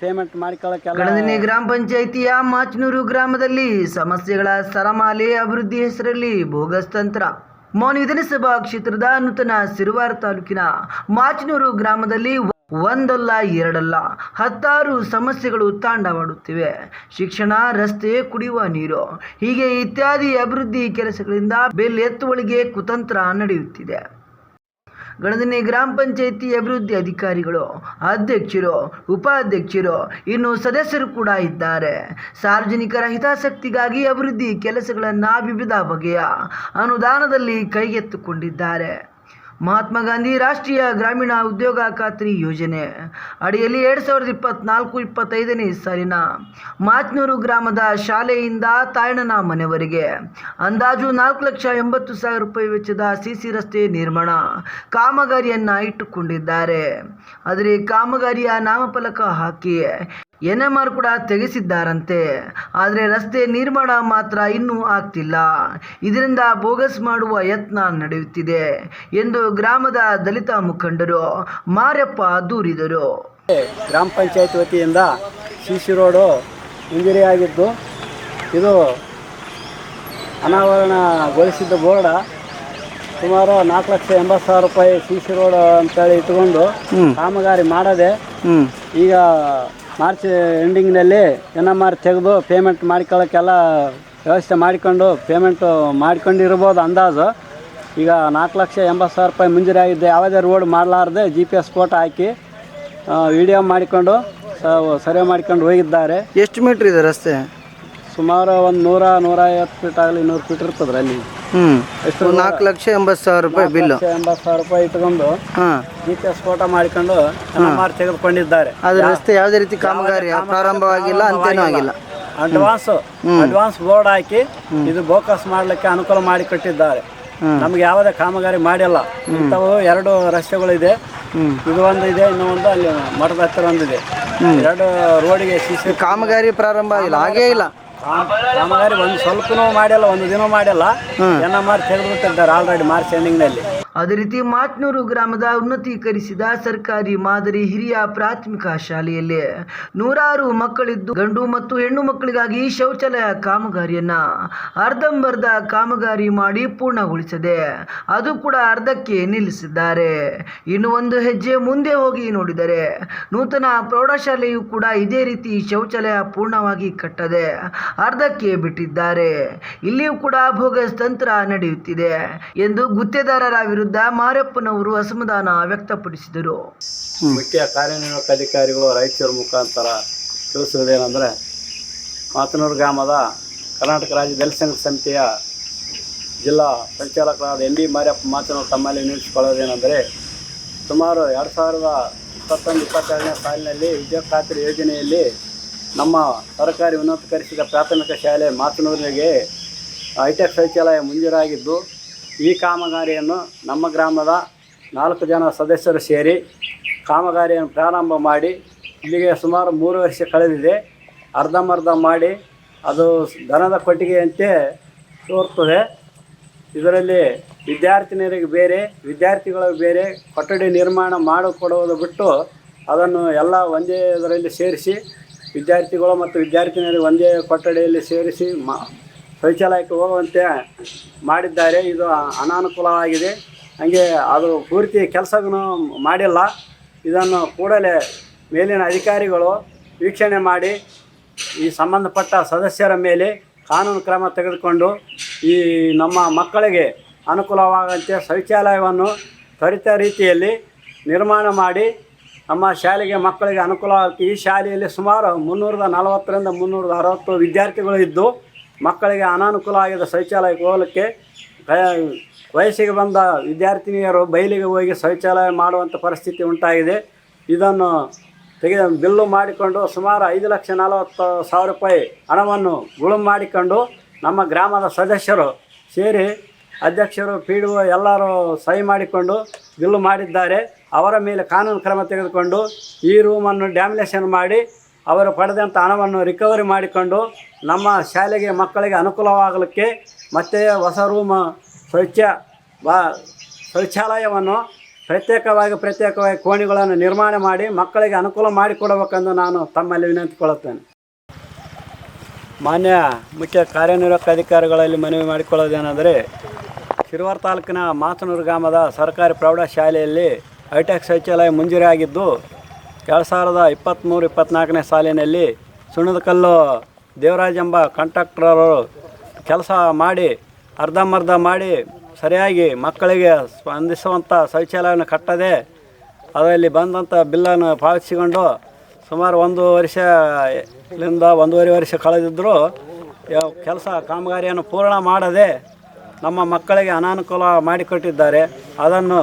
Payment ಗ್ರಾಮ ಪಂಚಾಯಿತಿಯ ಮಾಚನೂರು ಗ್ರಾಮದಲ್ಲಿ ಸಮಸ್ಯೆಗಳ ಸರಮಾಲೆ ಅಭಿವೃದ್ಧಿ ಹೆಸರಲ್ಲಿ ಬೋಗಸ್ ತಂತ್ರ. ಮೌನ ವಿಧಾನಸಭಾ ಕ್ಷೇತ್ರದ ನೂತನ ಸಿರುವಾರ ತಾಲೂಕಿನ ಮಾಚನೂರು ಗ್ರಾಮದಲ್ಲಿ ಒಂದಲ್ಲ ಎರಡಲ್ಲ ಹತ್ತಾರು ಸಮಸ್ಯೆಗಳು ತಾಂಡವಾಡುತ್ತಿವೆ. ಶಿಕ್ಷಣ, ರಸ್ತೆ, ಕುಡಿಯುವ ನೀರು ಹೀಗೆ ಇತ್ಯಾದಿ ಅಭಿವೃದ್ಧಿ ಕೆಲಸಗಳಿಂದ ಬೆಲ್ ಎತ್ತುವಳಿಗೆ ಕುತಂತ್ರ ನಡೆಯುತ್ತಿದೆ. ಗಣದಿನಿ ಗ್ರಾಮ ಪಂಚಾಯಿತಿ ಅಭಿವೃದ್ಧಿ ಅಧಿಕಾರಿಗಳು, ಅಧ್ಯಕ್ಷರು, ಉಪಾಧ್ಯಕ್ಷರು, ಇನ್ನು ಸದಸ್ಯರು ಕೂಡ ಇದ್ದಾರೆ. ಸಾರ್ವಜನಿಕರ ಹಿತಾಸಕ್ತಿಗಾಗಿ ಅಭಿವೃದ್ಧಿ ಕೆಲಸಗಳನ್ನು ವಿವಿಧ ಬಗೆಯ ಅನುದಾನದಲ್ಲಿ ಕೈಗೆತ್ತಿಕೊಂಡಿದ್ದಾರೆ. ಮಹಾತ್ಮ ಗಾಂಧಿ ರಾಷ್ಟ್ರೀಯ ಗ್ರಾಮೀಣ ಉದ್ಯೋಗ ಖಾತ್ರಿ ಯೋಜನೆ. ಅಡಿಯಲ್ಲಿ ಎರಡು ಸಾವಿರದ ಇಪ್ಪತ್ನಾಲ್ಕು, ಇಪ್ಪತ್ತೈದನೇ ಸಾಲಿನ ಮಾತ್ನೂರು ಗ್ರಾಮದ ಶಾಲೆಯಿಂದ ತಾಯಣ್ಣನ ಮನೆವರೆಗೆ ಅಂದಾಜು ನಾಲ್ಕು ಲಕ್ಷ ಎಂಬತ್ತು ಸಾವಿರ ರೂಪಾಯಿ ವೆಚ್ಚದ ಸಿಸಿ ರಸ್ತೆ ನಿರ್ಮಾಣ ಕಾಮಗಾರಿಯನ್ನು ಇಟ್ಟುಕೊಂಡಿದ್ದಾರೆ. ಆದರೆ ಕಾಮಗಾರಿಯ ನಾಮಫಲಕ ಹಾಕಿ ಎನ್ ಎಂ ಆರ್ ಕೂಡ ತೆಗೆಸಿದ್ದಾರಂತೆ. ಆದರೆ ರಸ್ತೆ ನಿರ್ಮಾಣ ಮಾತ್ರ ಇನ್ನೂ ಆಗ್ತಿಲ್ಲ. ಇದರಿಂದ ಬೋಗಸ್ ಮಾಡುವ ಯತ್ನ ನಡೆಯುತ್ತಿದೆ ಎಂದು ಗ್ರಾಮದ ದಲಿತ ಮುಖಂಡರು ಮಾರಪ್ಪ ದೂರಿದರು. ಗ್ರಾಮ ಪಂಚಾಯತ್ ವತಿಯಿಂದ ಸಿ ಸಿ ರೋಡು ಇಂಜುರಿಯಾಗಿದ್ದು ಇದು ಅನಾವರಣಗೊಳಿಸಿದ್ದ ಬೋರ್ಡ ಸುಮಾರು ನಾಲ್ಕು ಲಕ್ಷ ಎಂಬತ್ತು ಸಾವಿರ ರೂಪಾಯಿ ಸಿ ಸಿ ರೋಡ್ ಅಂತೇಳಿ ಇಟ್ಕೊಂಡು ಕಾಮಗಾರಿ ಮಾಡದೆ ಈಗ ಮಾರ್ಚ್ ಎಂಡಿಂಗ್ನಲ್ಲಿ ಎನ್ ಎಂ ಆರ್ ತೆಗೆದು ಪೇಮೆಂಟ್ ಮಾಡ್ಕೊಳ್ಳೋಕ್ಕೆಲ್ಲ ವ್ಯವಸ್ಥೆ ಮಾಡಿಕೊಂಡು ಪೇಮೆಂಟು ಮಾಡ್ಕೊಂಡಿರ್ಬೋದು ಅಂದಾಜು. ಈಗ ನಾಲ್ಕು ಲಕ್ಷ ಎಂಬತ್ತು ಸಾವಿರ ರೂಪಾಯಿ ಮುಂಜಾನೆ ಆಗಿದ್ದೆ. ಯಾವುದೇ ರೋಡ್ ಮಾಡಲಾರ್ದೆ ಜಿ ಪಿ ಎಸ್ ಫೋಟೋ ಹಾಕಿ ವಿಡಿಯೋ ಮಾಡಿಕೊಂಡು ಸರ್ವೆ ಮಾಡ್ಕೊಂಡು ಹೋಗಿದ್ದಾರೆ. ಎಷ್ಟು ಮೀಟ್ರ್ ಇದೆ ರಸ್ತೆ? ಸುಮಾರು ಒಂದು ನೂರ ನೂರ ಐವತ್ತು ಫೀಟ್ ಆಗಲಿ ನೂರು ಫೀಟ್ ಇರ್ತದ್ರಿ ಅಲ್ಲಿ ಹ್ಞೂ ನಾಲ್ಕು ಲಕ್ಷ ಎಂಬತ್ತು ಸಾವಿರ ರೂಪಾಯಿ ಬಿಲ್ ಎಂಬತ್ತು ಸಾವಿರ ರೂಪಾಯಿ ಇಟ್ಕೊಂಡು ಹಾಂ. ಸ್ಫೋಟ ಮಾಡಿಕೊಂಡು ತೆಗೆದುಕೊಂಡಿದ್ದಾರೆ. ಅದು ರಸ್ತೆ ಯಾವುದೇ ರೀತಿ ಕಾಮಗಾರಿ ಪ್ರಾರಂಭವಾಗಿಲ್ಲ ಅಂತೇನೂ ಆಗಿಲ್ಲ. ಅಡ್ವಾನ್ಸ್ ಅಡ್ವಾನ್ಸ್ ಬೋರ್ಡ್ ಹಾಕಿ ಇದು ಬೋಕಸ್ ಮಾಡ್ಲಿಕ್ಕೆ ಅನುಕೂಲ ಮಾಡಿ ಕೊಟ್ಟಿದ್ದಾರೆ. ನಮ್ಗೆ ಯಾವುದೇ ಕಾಮಗಾರಿ ಮಾಡಿಲ್ಲ. ಇಂಥವು ಎರಡು ರಸ್ತೆಗಳಿದೆ. ಇದು ಒಂದು ಇದೆ ಇನ್ನೂ ಒಂದು ಅಲ್ಲಿ ಮಠದ ಹತ್ತಿರ ಒಂದಿದೆ. ಎರಡು ರೋಡಿಗೆ ಕಾಮಗಾರಿ ಪ್ರಾರಂಭ ಆಗಿಲ್ಲ ಹಾಗೇ ಇಲ್ಲ. ಕಾಮಗಾರಿ ಒಂದು ಸ್ವಲ್ಪನೂ ಮಾಡಿಲ್ಲ ಒಂದು ದಿನ ಮಾಡಿಲ್ಲ. ಎನ್ ಮಾರ್ಚ್ ತೆಗೆದುಬಿಟ್ಟಿದ್ದಾರೆ ಆಲ್ರೆಡಿ ಮಾರ್ಚ್ ಎಂಡಿಂಗ್ನಲ್ಲಿ ಅದೇ ರೀತಿ ಮಾತ್ನೂರು ಗ್ರಾಮದ ಉನ್ನತೀಕರಿಸಿದ ಸರ್ಕಾರಿ ಮಾದರಿ ಹಿರಿಯ ಪ್ರಾಥಮಿಕ ಶಾಲೆಯಲ್ಲಿ ನೂರಾರು ಮಕ್ಕಳಿದ್ದು ಗಂಡು ಮತ್ತು ಹೆಣ್ಣು ಮಕ್ಕಳಿಗಾಗಿ ಶೌಚಾಲಯ ಕಾಮಗಾರಿಯನ್ನ ಅರ್ಧಂಬರ್ಧ ಕಾಮಗಾರಿ ಮಾಡಿ ಪೂರ್ಣಗೊಳಿಸದೆ ಅದು ಕೂಡ ಅರ್ಧಕ್ಕೆ ನಿಲ್ಲಿಸಿದ್ದಾರೆ. ಇನ್ನು ಒಂದು ಹೆಜ್ಜೆ ಮುಂದೆ ಹೋಗಿ ನೋಡಿದರೆ ನೂತನ ಪ್ರೌಢಶಾಲೆಯು ಕೂಡ ಇದೇ ರೀತಿ ಶೌಚಾಲಯ ಪೂರ್ಣವಾಗಿ ಕಟ್ಟದೆ ಅರ್ಧಕ್ಕೆ ಬಿಟ್ಟಿದ್ದಾರೆ. ಇಲ್ಲಿಯೂ ಕೂಡ ಭೋಗಸ್ ತಂತ್ರ ನಡೆಯುತ್ತಿದೆ ಎಂದು ಗುತ್ತೇದಾರರ ವಿರುದ್ಧ ಮಾರಪ್ಪನವರು ಅಸಮಾಧಾನ ವ್ಯಕ್ತಪಡಿಸಿದರು. ಮುಖ್ಯ ಕಾರ್ಯನಿರ್ವಾಹಕ ಅಧಿಕಾರಿಗಳು ರಾಯಚೂರು ಮುಖಾಂತರ ತಿಳಿಸುವುದೇನೆಂದರೆ ಮಾತನೂರು ಗ್ರಾಮದ ಕರ್ನಾಟಕ ರಾಜ್ಯ ದಲಿತ ಸಮಿತಿಯ ಜಿಲ್ಲಾ ಸಂಚಾಲಕರಾದ ಎನ್ ಡಿ ಮಾರ್ಯಪ್ಪ ಮಾತನೂರು ತಮ್ಮಲ್ಲಿ ನಿಲ್ಲಿಸಿಕೊಳ್ಳೋದೇನೆಂದರೆ ಸುಮಾರು ಎರಡು ಸಾವಿರದ ಇಪ್ಪತ್ತೊಂದು, ಇಪ್ಪತ್ತೆರಡನೇ ಸಾಲಿನಲ್ಲಿ ವಿದ್ಯುತ್ ಖಾತ್ರಿ ಯೋಜನೆಯಲ್ಲಿ ನಮ್ಮ ಸರ್ಕಾರಿ ಉನ್ನತೀಕರಿಸಿದ ಪ್ರಾಥಮಿಕ ಶಾಲೆ ಮಾತನೂರಿಗೆ ಹೈಟೆಕ್ ಶೌಚಾಲಯ ಮಂಜೂರಾಗಿದ್ದು ಈ ಕಾಮಗಾರಿಯನ್ನು ನಮ್ಮ ಗ್ರಾಮದ ನಾಲ್ಕು ಜನ ಸದಸ್ಯರು ಸೇರಿ ಕಾಮಗಾರಿಯನ್ನು ಪ್ರಾರಂಭ ಮಾಡಿ ಇಲ್ಲಿಗೆ ಸುಮಾರು ಮೂರು ವರ್ಷ ಕಳೆದಿದೆ. ಅರ್ಧಂಬರ್ಧ ಮಾಡಿ ಅದು ದನದ ಕೊಟ್ಟಿಗೆಯಂತೆ ತೋರ್ತದೆ. ಇದರಲ್ಲಿ ವಿದ್ಯಾರ್ಥಿನಿಯರಿಗೆ ಬೇರೆ ವಿದ್ಯಾರ್ಥಿಗಳಿಗೆ ಬೇರೆ ಕೊಠಡಿ ನಿರ್ಮಾಣ ಮಾಡಿಕೊಡುವುದು ಬಿಟ್ಟು ಅದನ್ನು ಎಲ್ಲ ಒಂದೇ ಇದರಲ್ಲಿ ಸೇರಿಸಿ ವಿದ್ಯಾರ್ಥಿಗಳು ಮತ್ತು ವಿದ್ಯಾರ್ಥಿನಿಯರಿಗೆ ಒಂದೇ ಕೊಠಡಿಯಲ್ಲಿ ಸೇರಿಸಿ ಮಾ ಶೌಚಾಲಯಕ್ಕೆ ಹೋಗುವಂತೆ ಮಾಡಿದ್ದಾರೆ. ಇದು ಅನಾನುಕೂಲವಾಗಿದೆ ಹಾಗೆ ಅದು ಪೂರ್ತಿ ಕೆಲಸವನ್ನು ಮಾಡಿಲ್ಲ. ಇದನ್ನು ಕೂಡಲೇ ಮೇಲಿನ ಅಧಿಕಾರಿಗಳು ವೀಕ್ಷಣೆ ಮಾಡಿ, ಈ ಸಂಬಂಧಪಟ್ಟ ಸದಸ್ಯರ ಮೇಲೆ ಕಾನೂನು ಕ್ರಮ ತೆಗೆದುಕೊಂಡು ಈ ನಮ್ಮ ಮಕ್ಕಳಿಗೆ ಅನುಕೂಲವಾಗುವಂತೆ ಶೌಚಾಲಯವನ್ನು ತ್ವರಿತ ರೀತಿಯಲ್ಲಿ ನಿರ್ಮಾಣ ಮಾಡಿ, ನಮ್ಮ ಶಾಲೆಗೆ ಮಕ್ಕಳಿಗೆ ಅನುಕೂಲವಾಗುತ್ತೆ ಈ ಶಾಲೆಯಲ್ಲಿ ಸುಮಾರು ಮುನ್ನೂರದ ನಲವತ್ತರಿಂದ ಮುನ್ನೂರದ ಅರವತ್ತು ವಿದ್ಯಾರ್ಥಿಗಳು ಇದ್ದು ಮಕ್ಕಳಿಗೆ ಅನಾನುಕೂಲ ಆಗಿದ ಶೌಚಾಲಯಕ್ಕೆ ಹೋಗಲಿಕ್ಕೆ ವಯಸ್ಸಿಗೆ ಬಂದ ವಿದ್ಯಾರ್ಥಿನಿಯರು ಬಯಲಿಗೆ ಹೋಗಿ ಶೌಚಾಲಯ ಮಾಡುವಂಥ ಪರಿಸ್ಥಿತಿ ಉಂಟಾಗಿದೆ. ಇದನ್ನು ತೆಗೆ ಬಿಲ್ಲು ಮಾಡಿಕೊಂಡು ಸುಮಾರು ಐದು ಲಕ್ಷ ನಲವತ್ತು ಸಾವಿರ ರೂಪಾಯಿ ಹಣವನ್ನು ಗುಳು ಮಾಡಿಕೊಂಡು ನಮ್ಮ ಗ್ರಾಮದ ಸದಸ್ಯರು ಸೇರಿ ಅಧ್ಯಕ್ಷರು, ಪಿ ಡಿ ಒ ಎಲ್ಲರೂ ಸಹಿ ಮಾಡಿಕೊಂಡು ಬಿಲ್ಲು ಮಾಡಿದ್ದಾರೆ. ಅವರ ಮೇಲೆ ಕಾನೂನು ಕ್ರಮ ತೆಗೆದುಕೊಂಡು ಈ ರೂಮನ್ನು ಡ್ಯಾಮಿನೇಷನ್ ಮಾಡಿ ಅವರು ಪಡೆದಂಥ ಹಣವನ್ನು ರಿಕವರಿ ಮಾಡಿಕೊಂಡು ನಮ್ಮ ಶಾಲೆಗೆ ಮಕ್ಕಳಿಗೆ ಅನುಕೂಲವಾಗಲಿಕ್ಕೆ ಮತ್ತು ಹೊಸ ರೂಮ್ ಶೌಚ, ಬಾ, ಶೌಚಾಲಯವನ್ನು ಪ್ರತ್ಯೇಕವಾಗಿ ಪ್ರತ್ಯೇಕವಾಗಿ ಕೋಣಿಗಳನ್ನು ನಿರ್ಮಾಣ ಮಾಡಿ ಮಕ್ಕಳಿಗೆ ಅನುಕೂಲ ಮಾಡಿಕೊಡಬೇಕೆಂದು ನಾನು ತಮ್ಮಲ್ಲಿ ವಿನಂತಿಕೊಳ್ಳುತ್ತೇನೆ. ಮಾನ್ಯ ಮುಖ್ಯ ಕಾರ್ಯನಿರ್ವಾಹಕ ಅಧಿಕಾರಿಗಳಲ್ಲಿ ಮನವಿ ಮಾಡಿಕೊಳ್ಳೋದೇನೆಂದರೆ, ಶಿರುವಾರ ತಾಲೂಕಿನ ಮಾತನೂರು ಗ್ರಾಮದ ಸರ್ಕಾರಿ ಪ್ರೌಢಶಾಲೆಯಲ್ಲಿ ಹೈಟೆಕ್ ಶೌಚಾಲಯ ಮಂಜೂರಿ ಆಗಿದ್ದು ಎರಡು ಸಾವಿರದ ಇಪ್ಪತ್ತ್ಮೂರು ಇಪ್ಪತ್ತ್ನಾಲ್ಕನೇ ಸಾಲಿನಲ್ಲಿ ಸುಣದಕಲ್ಲು ದೇವರಾಜ್ ಎಂಬ ಕಾಂಟ್ರಾಕ್ಟ್ರವರು ಕೆಲಸ ಮಾಡಿ, ಅರ್ಧಂಬರ್ಧ ಮಾಡಿ ಸರಿಯಾಗಿ ಮಕ್ಕಳಿಗೆ ಸ್ಪಂದಿಸುವಂಥ ಶೌಚಾಲಯವನ್ನು ಕಟ್ಟದೆ, ಅದರಲ್ಲಿ ಬಂದಂಥ ಬಿಲ್ಲನ್ನು ಪಾವತಿಸಿಕೊಂಡು ಸುಮಾರು ಒಂದು ವರ್ಷದಿಂದ ಒಂದೂವರೆ ವರ್ಷ ಕಳೆದಿದ್ದರೂ ಕೆಲಸ ಕಾಮಗಾರಿಯನ್ನು ಪೂರ್ಣ ಮಾಡದೆ ನಮ್ಮ ಮಕ್ಕಳಿಗೆ ಅನಾನುಕೂಲ ಮಾಡಿಕೊಟ್ಟಿದ್ದಾರೆ. ಅದನ್ನು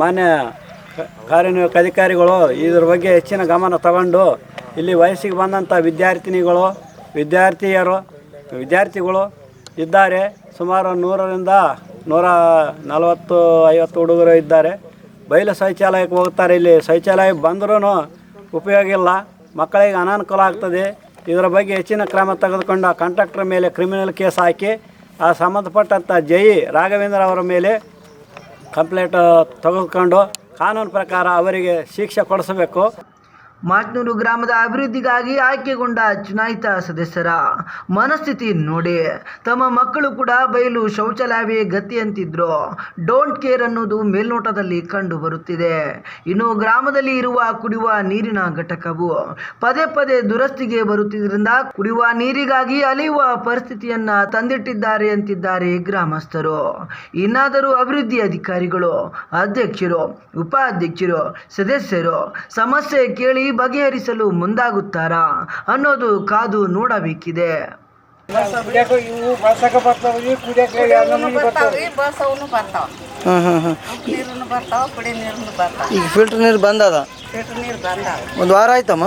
ಮಾನ್ಯ ಕಾರ್ಯನಿರ್ವಾಹಕ ಅಧಿಕಾರಿಗಳು ಇದ್ರ ಬಗ್ಗೆ ಹೆಚ್ಚಿನ ಗಮನ ತಗೊಂಡು ಇಲ್ಲಿ ವಯಸ್ಸಿಗೆ ಬಂದಂಥ ವಿದ್ಯಾರ್ಥಿನಿಗಳು, ವಿದ್ಯಾರ್ಥಿಯರು, ವಿದ್ಯಾರ್ಥಿಗಳು ಇದ್ದಾರೆ. ಸುಮಾರು ನೂರರಿಂದ ನೂರ ನಲವತ್ತು, ಐವತ್ತು ಹುಡುಗರು ಇದ್ದಾರೆ. ಬಯಲು ಶೌಚಾಲಯಕ್ಕೆ ಹೋಗ್ತಾರೆ. ಇಲ್ಲಿ ಶೌಚಾಲಯ ಬಂದರೂ ಉಪಯೋಗ ಇಲ್ಲ. ಮಕ್ಕಳಿಗೆ ಅನಾನುಕೂಲ ಆಗ್ತದೆ. ಇದರ ಬಗ್ಗೆ ಹೆಚ್ಚಿನ ಕ್ರಮ ತೆಗೆದುಕೊಂಡು ಆ ಕಾಂಟ್ರಾಕ್ಟರ್ ಮೇಲೆ ಕ್ರಿಮಿನಲ್ ಕೇಸ್ ಹಾಕಿ, ಆ ಸಂಬಂಧಪಟ್ಟಂಥ ಜೈ ರಾಘವೇಂದ್ರ ಅವರ ಮೇಲೆ ಕಂಪ್ಲೇಂಟ್ ತೆಗೆದುಕೊಂಡು ಕಾನೂನು ಪ್ರಕಾರ ಅವರಿಗೆ ಶಿಕ್ಷೆ ಕೊಡಿಸಬೇಕು. ಮಾಚನೂರು ಗ್ರಾಮದ ಅಭಿವೃದ್ಧಿಗಾಗಿ ಆಯ್ಕೆಗೊಂಡ ಚುನಾಯಿತ ಸದಸ್ಯರ ಮನಸ್ಥಿತಿ ನೋಡಿ. ತಮ್ಮ ಮಕ್ಕಳು ಕೂಡ ಬಯಲು ಶೌಚಾಲಯವೇ ಗತಿ ಅಂತಿದ್ರು ಡೋಂಟ್ ಕೇರ್ ಅನ್ನೋದು ಮೇಲ್ನೋಟದಲ್ಲಿ ಕಂಡು ಬರುತ್ತಿದೆ. ಇನ್ನು ಗ್ರಾಮದಲ್ಲಿ ಇರುವ ಕುಡಿಯುವ ನೀರಿನ ಘಟಕವು ಪದೇ ಪದೇ ದುರಸ್ತಿಗೆ ಬರುತ್ತಿದ್ದರಿಂದ ಕುಡಿಯುವ ನೀರಿಗಾಗಿ ಅಲೆಯುವ ಪರಿಸ್ಥಿತಿಯನ್ನ ತಂದಿಟ್ಟಿದ್ದಾರೆ ಅಂತಿದ್ದಾರೆ ಗ್ರಾಮಸ್ಥರು. ಇನ್ನಾದರೂ ಅಭಿವೃದ್ಧಿ ಅಧಿಕಾರಿಗಳು, ಅಧ್ಯಕ್ಷರು, ಉಪಾಧ್ಯಕ್ಷರು, ಸದಸ್ಯರು ಸಮಸ್ಯೆ ಕೇಳಿ ಬಗೆಹರಿಸಲು ಮುಂದಾಗುತ್ತಾರಾ ಅನ್ನೋದು ಕಾದು ನೋಡಬೇಕಿದೆ. ಈಗ ಫಿಲ್ಟರ್ ನೀರು ಬಂದದ? ಒಂದು ವಾರ ಆಯ್ತಮ್ಮ.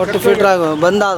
ಒಟ್ಟು ಫಿಲ್ಟರ್ ಆಗ ಬಂದಾದ?